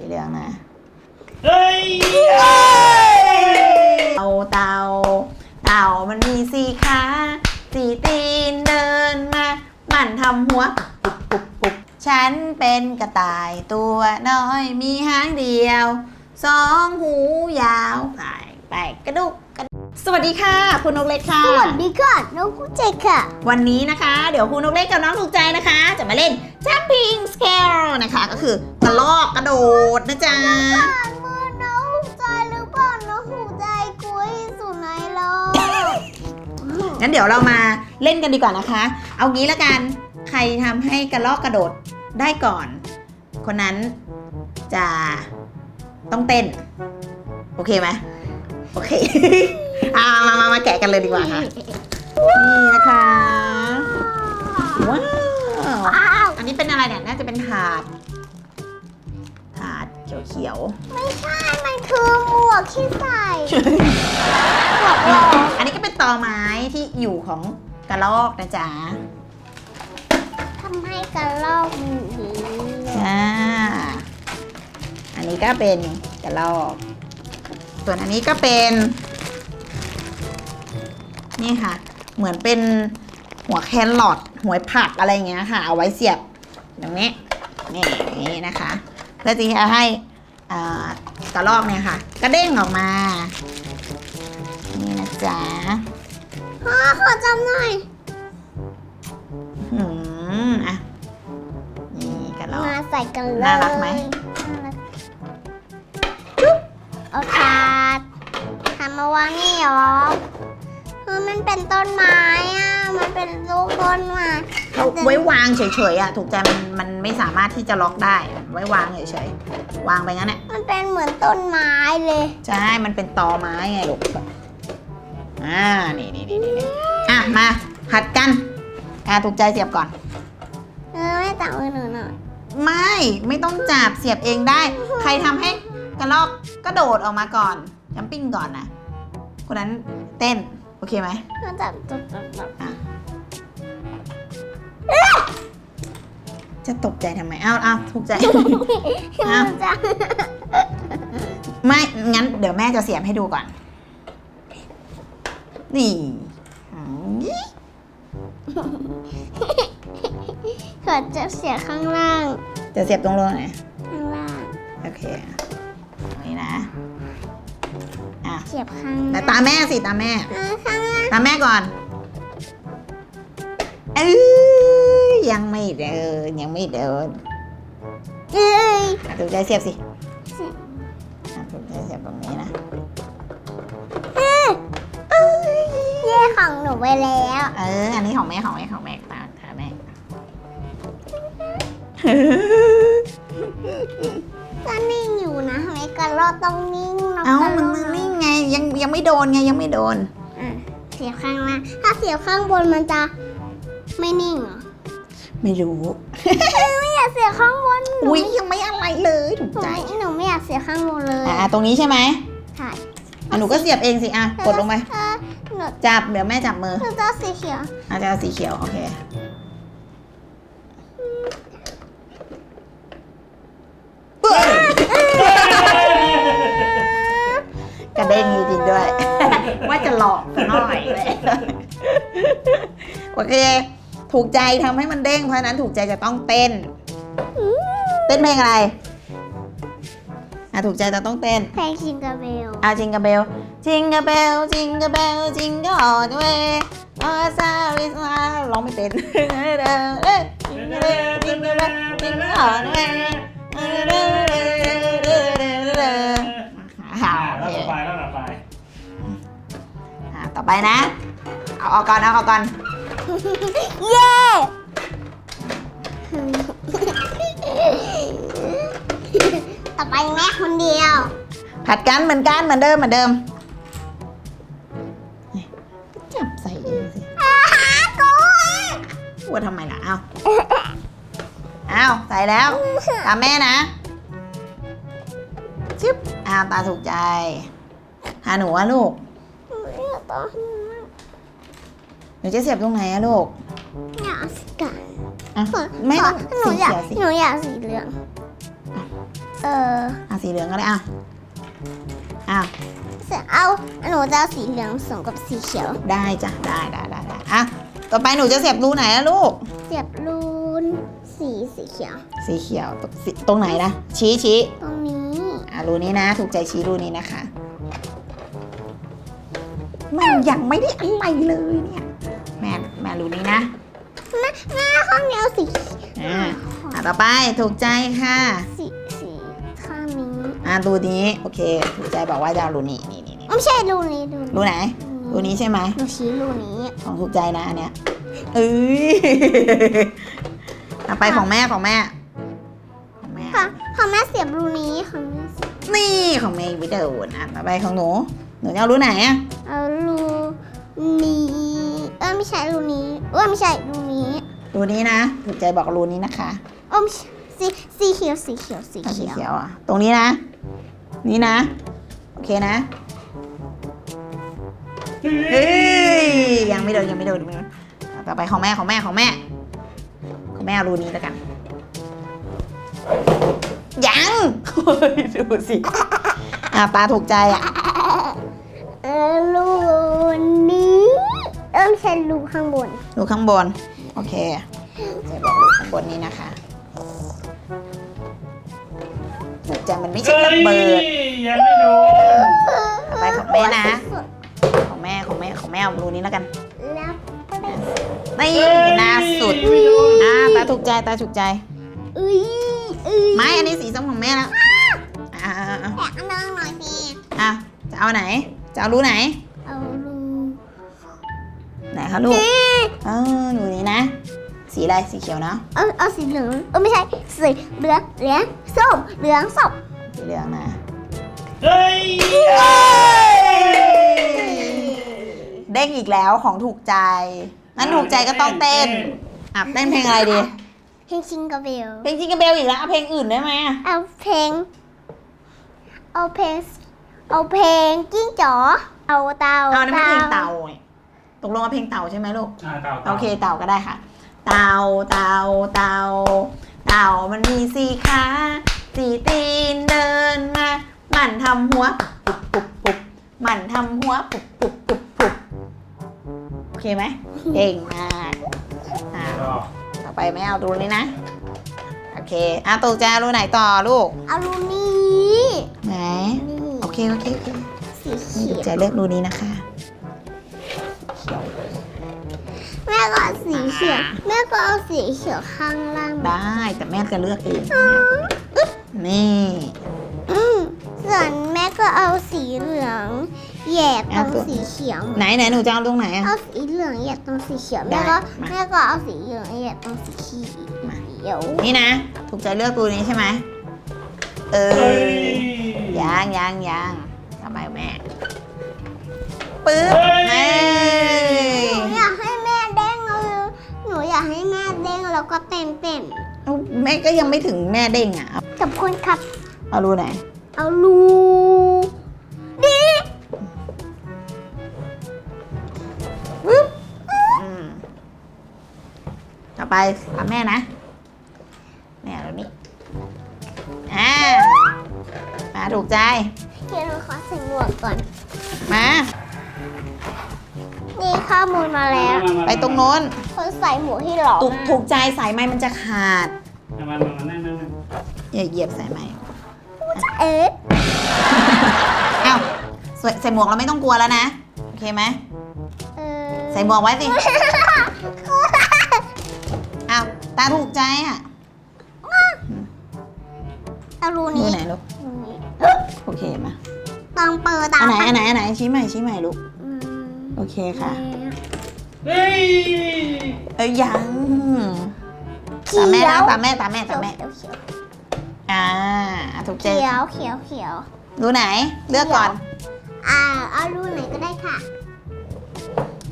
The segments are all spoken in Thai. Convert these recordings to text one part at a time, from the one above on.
สีเหลืองนะ เฮ้ยเต่าเต่าเต่ามันมีสีขาสีตีนเดินมา มันทำหัวปุบปุบปุบฉันเป็นกระต่ายตัวน้อยมีหางเดียว สองหูยาวไปไปกระดุกกระดุก สวัสดีค่ะ คุณนกเล็กค่ะ สวัสดีค่ะน้องกุเจกค่ะ วันนี้นะคะ เดี๋ยวคุณนกเล็กกับน้องถูกใจนะคะ จะมาเล่น jumping scale นะคะ ก็คือกระลอกกระโดดนะจ๊ะผ่านมือน้องหูใจหรือเปล่าน้องหูใจกุ้ยสุนัยโลกงั้นเดี๋ยวเรามาเล่นกันดีกว่านะคะ เอางี้ละกันใครทำให้กระลอกกระโดดได้ก่อน คนนั้นจะต้องเต้น โอเคไหมโอเค อ่ามามามาแกะกันเลยดีกว่าค่ะ นี่นะคะ ว้าว ว้าวอันนี้เป็นอะไรเนี่ย น่าจะเป็นถาด ถาดเขียวไม่ใช่ มันคือหมวกที่ใส่ๆ หมวกหลอกอันนี้ก็เป็นตอไม้ที่อยู่ของกระลอกนะจ๊ะ ทำให้กระรอกมีเลือดอ่า อันนี้ก็เป็นกระลอก ส่วนอันนี้ก็เป็น นี่ค่ะ เหมือนเป็นหัวแครอทหัวผักอะไรอย่างเงี้ยค่ะ เอาไว้เสียบตรงนี้นี่อย่างนี้นะคะ เพื่อที่จะให้อ่ากระลอกเนี่ยค่ะ กระเด้งออกมา นี่นะจ๊ะพ่อขอจำหน่อยหืมอะนี่กระลอกมาใส่กันเลยน่ารักไหมน่ารักเอาถาดทำมาวางนี่หรอ คือมันเป็นต้นไม้อะ มันเป็นลูกต้นไม้เอาไว้วางเฉยๆอะถูกใจมันมันไม่สามารถที่จะล็อกได้ไว้วางเฉยๆวางไปงั้นแหละมันเป็นเหมือนต้นไม้เลยใช่มันเป็นตอไม้ไงลูกอ่านี่นี่นี่นี่อะมาหัดกันอ่าถูกใจเสียบก่อนเออไม่จับมือหนูหน่อยไม่ไม่ต้องจับเสียบเองได้ ใครทำให้กระลอกกระโดดออกมาก่อนจัมปิ้งก่อนนะคนนั้นเต้น โอเคไหมมาจับจับจับจับจะตกใจทำไมอ้าวอ้าวถูกใจอ้าวจับไม่ งั้น เดี๋ยวแม่จะเสียบให้ดูก่อน นี่อืมเกิดจะเสียข้างล่าง จะเสียบตรงโลไหนข้างล่าง โอเคตรงนี้นะอะ เสียบข้างแต่ล่างตามแม่สิตามแม่ อ่าข้างล่างตามแม่ก่อน เอ้ยยังไม่เดินยังไม่เดินเอ้ยอะถูกใจเสียบสิเสียบอะถูกใจเสียบตรงนี้นะเย่ของหนูไปแล้วเออ อันนี้ของแม่ของแม่ของแม่ตามตามแม่ก็นิ่งอยู่นะทำไมกระรอกต้องนิ่งนะ เอ้ากระมันรอกนิ่งไงยังยังไม่โดนไงยังไม่โดน อะเสียบข้างล่างถ้าเสียบข้างบนมันจะไม่นิ่งเหรอไม่รู้ ไม่อยากเสียบข้างบนหนูอุ้ยยังไม่อะไรเลยถูกหนูใจไม่หนูไม่อยากเสียบข้างบนเลยอะตรงนี้ใช่ไหมใช่อะหนูก็เสียบเองสิอะกดลงไปเออหนูจับเดี๋ยวแม่จับมือหนูจะเอาสีเขียวอาจจะเอาสีเขียวโอเค ว่าจะหลอกซะหน่อยเลยโอเค ถูกใจทำให้มันเด้ง เพราะฉะนั้นถูกใจจะต้องเต้น เต้นเพลงอะไร อะถูกใจจะต้องเต้น เพลงชิงกาเบลเอาจิงกะเบล จิงกะเบล จิงกะเบล จิงกะออดเวอาซาวิสมาร้องไม่เป็นจิงกะเบลจิงกะเบลจิงกะเบลจิงกะออดเว อ่าอ่าโอแล้วเค ต่อไปแล้วต่อ ไปอ่าต่อไปนะ เอาออกก่อนเอาออกก่อน เย้ต่อไปแม่คนเดียว ผัดกันเหมือนกันเหมือนเดิมเหมือนเดิม จับใส่เองสิอาหากูพูดทำไมล่ะ เอาเอาใส่แล้ว ตามแม่นะชึบอ้าวตาถูกใจ หาหนูอะลูก หนูจะเสียบตรงไหนอะลูกอยากสีกันอะไม่ต้องหนูสีอยากเขียวสิหนูอยากสีเหลือง เอออะสีเหลืองก็ได้อะอ้าวเอาหนูจะเอาสีเหลืองผสมกับสีเขียว ได้จ้ะได้ได้ได้ได้อะต่อไปหนูจะเสียบรูไหนอะลูก เสียบรูนสีสีเขียว สีเขียวตรงสีตรงไหนนะชี้ชี้ตรงนี้อะรูนี้นะ ถูกใจชี้รูนี้นะคะ มันยังไม่ได้อะไรเลยเนี่ย แม่แม่รูนี้นะแม่แม่ข้างนี้เอาสีอ่าอะต่อไปถูกใจค่ะ สีสีข้างนี้อะรูนี้โอเค ถูกใจบอกว่าจะเอารูนี้นี่นี่นี่ไม่ใช่รูนี้รูรูไหนรูนี้ใช่ไหมหนูชี้รูนี้ของถูกใจนะอันเนี้ยเอ้ยต่อไปของแม่ของแม่ของแม่ค่ะพอแม่เสียบรูนี้ของแม่เสียบนี่ของแม่วิดีโอนะต่อไปของหนู หนูจะเอารูไหนอะเอารูนี้ เออไม่ใช่รูนี้เออไม่ใช่รูนี้รูนี้นะถูกใจบอกรูนี้นะคะเออไม่ใช่สีสีเขียวสีเขียวสีเอาสีเขียวเขียวอะตรงนี้นะ นี่นะ โอเคนะเฮ้ยยังไม่โดนยังไม่โดนยังไม่โดนอะต่อไปของแม่ของแม่ของแม่ ของแม่เอารูนี้แล้วกัน ยังเฮ้ยดูสิอะตาถูกใจอะ เออไม่ใช่รูข้างบน รูข้างบน โอเคจะบอกรูข้างบนนี้นะคะถูกใจมันไม่ใช่ระเบิดยังไม่โดนต่อไปของแม่นะ ของแม่ของแม่ของแม่เอารูนี้แล้วกันแล้วนี่หน้าสุดอ่าตาถูกใจตาถูกใจเอ้ยเอ้ยไม่อันนี้สีส้มของแม่แล้วอ่าอ่าอ่าแตะอันนึงหน่อยสิอะจะเอาไหน จะเอารูไหนเอารูไหน คะลูก เออรูนี้นะ สีอะไร สีเขียวเนาะ เอาเอาสีเหลืองเออไม่ใช่สีเหลืองเหลืองส้มเหลืองส้มสีเหลืองนะ เฮ้ยเด้งอีกแล้วของถูกใจ งั้นถูกใจก็ต้องเต้นอะเต้นเพลงอะไรดี เพลงชิงกาเบลเพลงจิงเกอร์เบลอีกแล้วเอาเพลงอื่นได้ไหมอะเอาเพลงเอาเพลงเอาเพลงกิ้งจ๋อเอาเต่าเอานี่ไม่เพลงเต่าเนี่ย ตกลงเอาเพลงเต่าใช่ไหมลูก อ่าเต่าโอเคเต่าก็ได้ค่ะ เต่าเต่าเต่าเต่ามันมีสี่ขาสี่ตีนเดินมา มันทำหัวปุบปุบปุบมันทำหัวปุบปุบปุบปุบโอเคไหมเก่งมากอ่าก็ต่อไปไม่เอาดูนี้นะ โอเคอะตูจะรู้ไหนต่อลูก เอารูนี้ไหน นี่โอเคโอเคโอเคสีนี่เขีตูยวจะเลือกรูนี้นะคะ เอาสีเขียวแม่ก็เอาสีเขียวข้างล่างได้แต่แม่จะเลือกเองนี่อืมส่วนแม่ก็เอาสีเหลืองแหย่ตรงสีเขียวไหนไหนหนูจะเอาตรงไหนอะเอาสีเหลืองแหย่ตรงสีเขียวได้แม่ก็มาแม่ก็เอาสีเหลืองแหย่ตรงสีเขียวนี่นะ ถูกใจเลือกตัวนี้ใช่ไหมเอเฮ้อยยังยังยังทำไมแม่ปึ๊บเฮ้ แล้วก็เต้นเต้นแม่ก็ยังไม่ถึงแม่เด้งอะเอาๆกับคนขับ เอารูไหนเอาลูดีปึ๊บอืมต่อไปตามแม่นะ แม่เอารูนี้อ่ามาถูกใจ เดี๋ยวหนูขอใส่หมวกก่อน มา นี่ข้อมูลมาแล้ว ไปตรงโน้น คนใส่หมวกที่หล่อถูกมากถูกใจสายไม้มันจะขาด มามามานั่งนั่งนั่งอย่าเหยียบสายไม้เอ๊ะอ้าวใส่ใส่หมวกเราไม่ต้องกลัวแล้วนะ โอเคไหมเออใส่หมวกไว้สิอ้าวตาถูกใจอะเอารูดูนี้ไหนลูกรูนี้โอเคมาต้องเปิดตาอันไหนอันไหนอันไหนชี้ใหม่ชี้ใหม่ลูกอืมโอเคค่ะ เฮ้ยเอ้ยยังเขีตามแม่ยนะวตามแม่ตามแม่เขีตายวมแม่เขียวเขียวอ่าอะถูกใจเขียวเขียวเขียวดูไหน เลือกก่อน อ่าเอารูไหนก็ได้ค่ะ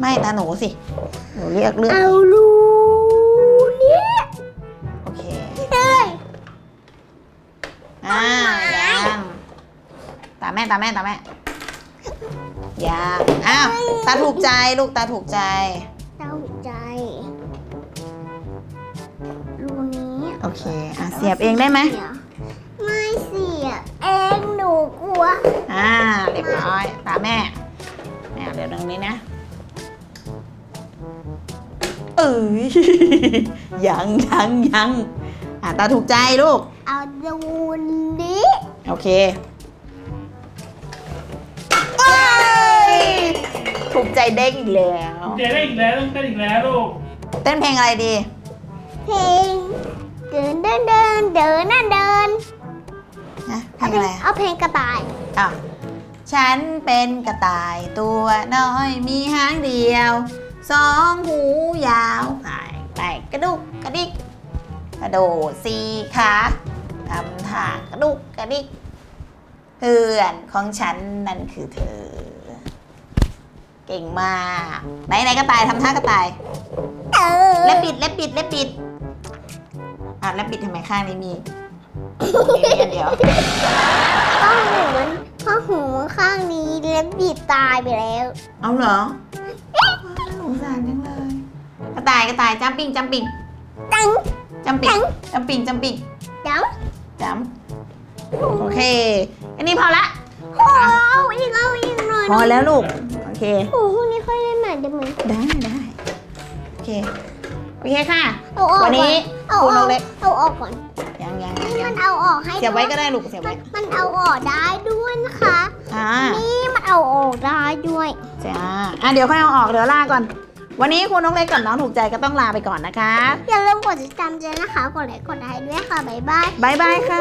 ไม่ตาหนูสิ หนูเลือกเลือกเอารูนี้โอเคเอ้ยอ่าต้นไม้ยังตามแม่ตามแม่ตามแม่ อยากอ้าวตาถูกใจลูกตาถูกใจตาถูกใจรูนี้โอเคอะเสียบเองได้ไหมไม่เสียบเองหนูกลัวอ่าเรียบร้อย ตาแม่แม่เดี๋ยวตรงนี้นะ เอ้ย ยังยังยังอะตาถูกใจลูก เอาดูนี้ โอเค ถูกใจเด้งอีกแล้ว เจ๊ได้อีกแล้วต้องเต้นอีกแล้วลูกเต้นเพลงอะไรดี เพลงเดินเดินเดินเดินนั่นเดินนะเพลเอางเพลอะไรงเอาเพลงกระต่ายอะฉันเป็นกระต่ายตัวน้อยมีหางเดียว สองหูยาวไปไปกระดุกกระดิก กระโดดสี่ขาทำท่ากระดุกกระดิกเพื่อนของฉันนั่นคือเธอ เก่งมาก ไหนไหนกระต่ายทำท่ากระต่ายเออเล็บบิดเล็บบิดเล็บบิดอะเล็บบิดทำไมข้างนี้มีมีมีอันเดียวข้อหูมันข้อหูมันข้างนี้เล็บบีบตายไปแล้ว เอาเหรอว้าวสงสารจังเลย กระต่ายกระต่ายจัมปิ้งจัมปิ้งจังจัมปิ้งจัมปิ้งจัมปิ้งจังจัมโอเค อันนี้พอละโอ้เอาอีกเอาอีกหน่อยพอแล้วลูก โอเคโอ้พวกนี้ค่อยเล่นใหม่ได้ไหมได้ได้โอเค โอเคค่ะ เอาออกวันนี้เอาคุณอน้ออกงเล็กเอาออกก่อนยังยังนี่ยัมังนเอาออกให้เสียบไว้ด้วยก็ได้ลูกเสียบไว้มันเอาออกได้ด้วยนะคะอ่านี่มันเอาออกได้ด้วยจ้าอะเดี๋ยวค่อยเอาออกเดี๋ยวลาก่อน วันนี้คุณน้องเล็กกับน้องถูกใจก็ต้องลาไปก่อนนะคะ อย่าลืมกดติดตามเจนนะคะ กดไลค์กดไลค์ด้วยค่ะ บ๊ายบายบายบายค่ะ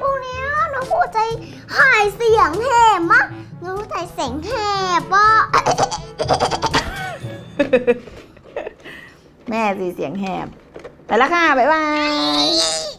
พรุ่งนี้น้องผู้ใจหายเสียงแหบมากน้องผู้ใจเสียงแหบว่าแม่สีเสียงแหบ ไปแล้วค่ะ บ๊ายบาย